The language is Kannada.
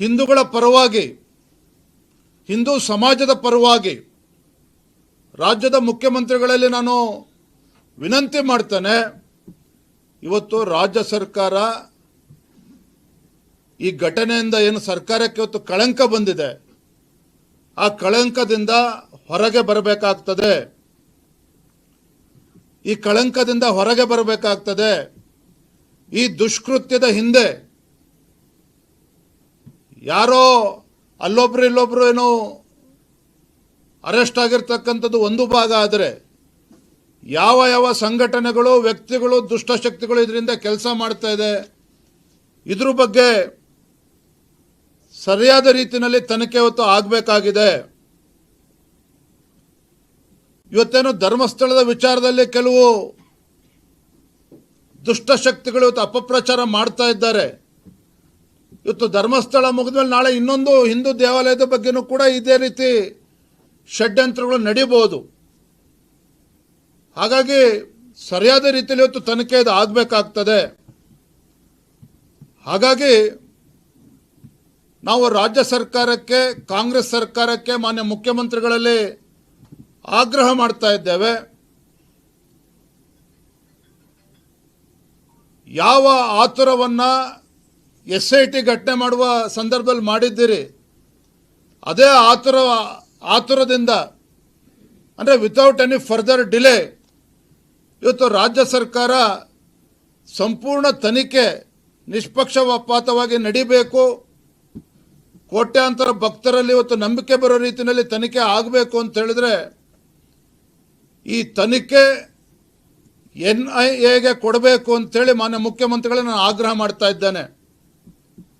ಹಿಂದೂಗಳ ಪರವಾಗಿ, ಹಿಂದೂ ಸಮಾಜದ ಪರವಾಗಿ, ರಾಜ್ಯದ ಮುಖ್ಯಮಂತ್ರಿಗಳಲ್ಲಿ ನಾನು ವಿನಂತಿ ಮಾಡ್ತೇನೆ, ಇವತ್ತು ರಾಜ್ಯ ಸರ್ಕಾರ ಈ ಘಟನೆಯಿಂದ ಏನು ಸರ್ಕಾರಕ್ಕೆ ಇವತ್ತು ಕಳಂಕ ಬಂದಿದೆ, ಆ ಕಳಂಕದಿಂದ ಹೊರಗೆ ಬರಬೇಕಾಗ್ತದೆ. ಈ ಕಳಂಕದಿಂದ ಹೊರಗೆ ಬರಬೇಕಾಗ್ತದೆ. ಈ ದುಷ್ಕೃತ್ಯದ ಹಿಂದೆ ಯಾರೋ ಅಲ್ಲೊಬ್ರು ಇಲ್ಲೊಬ್ರು ಏನೋ ಅರೆಸ್ಟ್ ಆಗಿರ್ತಕ್ಕಂಥದ್ದು ಒಂದು ಭಾಗ ಆದರೆ ಯಾವ ಯಾವ ಸಂಘಟನೆಗಳು, ವ್ಯಕ್ತಿಗಳು, ದುಷ್ಟಶಕ್ತಿಗಳು ಇದರಿಂದ ಕೆಲಸ ಮಾಡ್ತಾ ಇದೆ, ಇದ್ರ ಬಗ್ಗೆ ಸರಿಯಾದ ರೀತಿಯಲ್ಲಿ ತನಿಖೆ ಹೊತ್ತು ಆಗಬೇಕಾಗಿದೆ. ಇವತ್ತೇನು ಧರ್ಮಸ್ಥಳದ ವಿಚಾರದಲ್ಲಿ ಕೆಲವು ದುಷ್ಟಶಕ್ತಿಗಳು ಇವತ್ತು ಅಪಪ್ರಚಾರ ಮಾಡ್ತಾ ಇದ್ದಾರೆ. ಇವತ್ತು ಧರ್ಮಸ್ಥಳ ಮುಗಿದ್ಮೇಲೆ ನಾಳೆ ಇನ್ನೊಂದು ಹಿಂದೂ ದೇವಾಲಯದ ಬಗ್ಗೆನೂ ಕೂಡ ಇದೇ ರೀತಿ ಷಡ್ಯಂತ್ರಗಳು ನಡೀಬಹುದು. ಹಾಗಾಗಿ ಸರಿಯಾದ ರೀತಿಯಲ್ಲಿ ಇವತ್ತು ತನಿಖೆ ಇದು ಆಗಬೇಕಾಗ್ತದೆ. ಹಾಗಾಗಿ ನಾವು ರಾಜ್ಯ ಸರ್ಕಾರಕ್ಕೆ, ಕಾಂಗ್ರೆಸ್ ಸರ್ಕಾರಕ್ಕೆ, ಮಾನ್ಯ ಮುಖ್ಯಮಂತ್ರಿಗಳಲ್ಲಿ ಆಗ್ರಹ ಮಾಡ್ತಾ ಇದ್ದೇವೆ. ಯಾವ ಆತುರವನ್ನ ಎಸ್ ಐ ಟಿ ಘಟನೆ ಮಾಡುವ ಸಂದರ್ಭದಲ್ಲಿ ಮಾಡಿದ್ದೀರಿ. ಅದೇ ಆತುರ, ಆತುರದಿಂದ, ಅಂದರೆ ವಿತೌಟ್ ಎನಿ ಫರ್ದರ್ ಡಿಲೇ ಇವತ್ತು ರಾಜ್ಯ ಸರ್ಕಾರ ಸಂಪೂರ್ಣ ತನಿಖೆ ನಿಷ್ಪಕ್ಷಪಾತವಾಗಿ ನಡಿಬೇಕು. ಕೋಟ್ಯಾಂತರ ಭಕ್ತರಲ್ಲಿ ಇವತ್ತು ನಂಬಿಕೆ ಬರೋ ರೀತಿಯಲ್ಲಿ ತನಿಖೆ ಆಗಬೇಕು ಅಂತ ಹೇಳಿದ್ರೆ, ಈ ತನಿಖೆ ಎನ್ ಐ ಎಗೆ ಕೊಡಬೇಕು ಅಂತೇಳಿ ಮಾನ್ಯ ಮುಖ್ಯಮಂತ್ರಿಗಳನ್ನ ನಾನು ಆಗ್ರಹ ಮಾಡ್ತಾ ಇದ್ದೇನೆ.